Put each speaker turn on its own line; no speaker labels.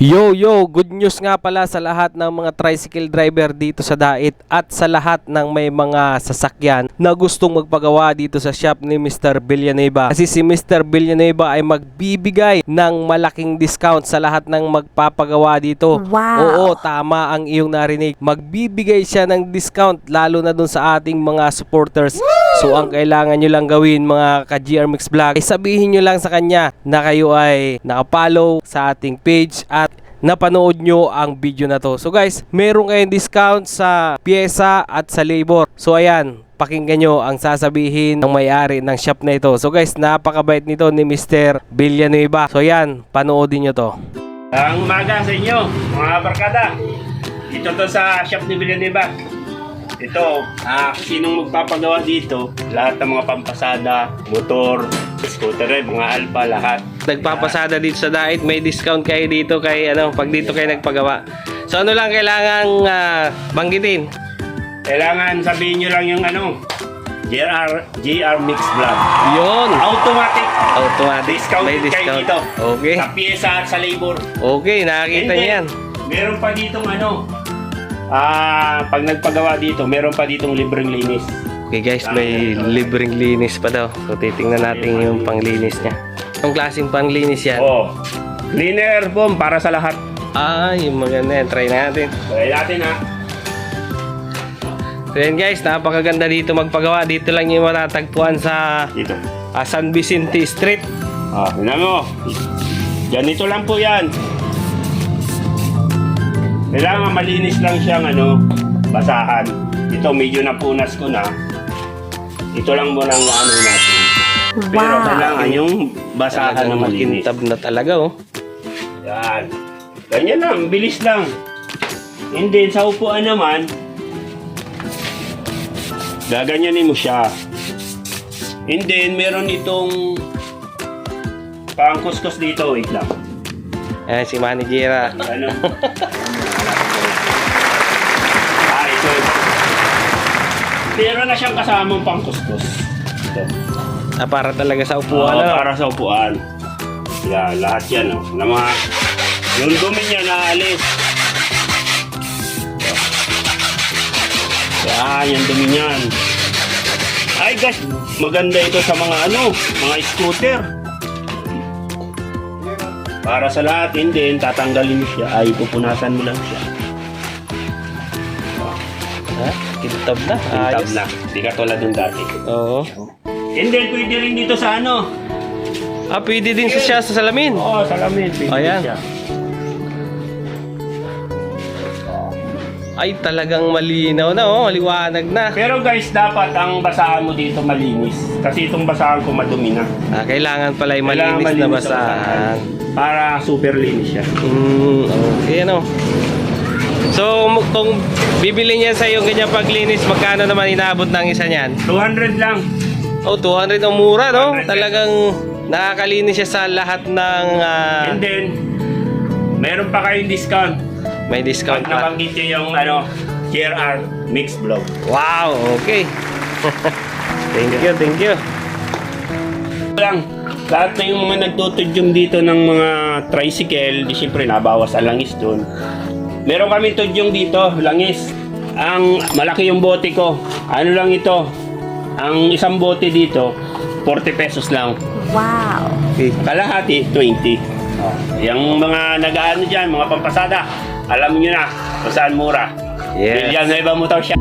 Yo, yo! Good news nga pala sa lahat ng mga tricycle driver dito sa Dait at sa lahat ng may mga sasakyan na gustong magpagawa dito sa shop ni Mr. Villanueva. Kasi si Mr. Villanueva ay magbibigay ng malaking discount sa lahat ng magpapagawa dito.
Wow.
Oo, tama ang iyong narinig. Magbibigay siya ng discount lalo na dun sa ating mga supporters. So ang kailangan nyo lang gawin mga ka-GR Mix Vlog ay sabihin nyo lang sa kanya na kayo ay nakapollow sa ating page at napanood nyo ang video na to. So guys, meron kayong discount sa pyesa at sa labor. So ayan, pakinggan nyo ang sasabihin ng may-ari ng shop na ito. So guys, napakabait nito ni Mr. Villanueva. So ayan, panoodin nyo to.
Ang umaga sa inyo, mga barkada. Dito to sa shop ni Villanueva. Ito, ah, sinong magpapagawa dito, lahat ng mga pampasada, motor, scooter, eh, mga alpa, lahat.
Nagpapasada dito sa Dait, may discount kayo dito kay ano, pag dito kayo nagpagawa. So ano lang kailangang ah, banggitin?
Kailangan sabihin nyo lang yung ano, JR, JR Mix Vlog.
Yon.
Automatic.
Automatic.
Discount
may
kayo
discount.
dito.
Okay.
Sa pyesa at sa labor.
Okay, nakakita niyo yan.
Meron pa ditong ano, ah, pag nagpagawa dito, meron pa ditong libreng linis.
Okay guys, may libreng linis pa daw. So titingnan natin yung panglinis niya. Ang klaseng panglinis yan.
Oh, cleaner foam para sa lahat.
Ah, yung maganda yan. Try natin.
Try natin ha.
So yan guys, napakaganda dito magpagawa. Dito lang yung matatagpuan sa
Dito.
ah, San Vicente Street.
Ah, tingnan mo. Ganito lang po yan. Kailangan malinis lang siyang ano, basahan. Ito medyo napunas ko na. Ito lang muna ang ano natin. Pero
Wow.
kailangan yung basahan na malinis.
makintab na talaga oh.
Yan. Ganyan lang, bilis lang. And then sa upuan naman, gaganyanin mo siya. And then meron itong pangkuskus dito, wait lang.
Ayan si Manijera.
Ano? ah, ito. Meron na siyang kasamang pangkuskus. Ito.
Ah, para talaga sa upuan.
Oo,
ano?
para sa upuan. Yan, lahat yan. Oh. Na mga, yung dumi niya naalis. Yan, yung dumi niyan. Ay guys, maganda ito sa mga ano, mga scooter. Para sa lahat, hindi, tatanggalin mo siya, ay pupunasan mo lang siya.
Ha? Kintab na.
Tab
Ayos.
na, di ka tulad ng dati.
Oo.
And then, pwede rin dito sa ano.
Ah, pwede din sa siya sa salamin.
Oo, salamin, pwede
Ayan.
siya.
Ay, talagang malinaw na oh. Maliwanag na.
Pero guys, dapat ang basahan mo dito malinis. Kasi itong basahan ko madumi na.
Ah, kailangan pala yung
Kailangan
malinis na
ang
basahan.
Para super linis siya.
Mm, okay, ano. So, kung bibili niya sa yung ganyan paglinis, magkano naman inaabot ng isa niyan?
200 lang.
Oh, 200 ang mura, no?
200.
Talagang nakakalinis siya sa lahat ng ah,
And then, meron pa kayong discount.
may
Pag
discount pa.
nabanggit nyo yung ano, JRR Mix Vlog.
Wow, okay. thank you, thank you.
lang. Lahat na yung mga nagtutudyong dito ng mga tricycle, di syempre nabawas ang langis doon. Meron kami tudyong dito, langis. Ang malaki yung bote ko. Ano lang ito? Ang isang bote dito, 40 pesos lang.
Wow.
Okay.
Kalahati, 20. Oh. Yung mga nag-ano dyan, mga pampasada, alam nyo na kung saan mura.
Yes.
Villanueva Motor Shop.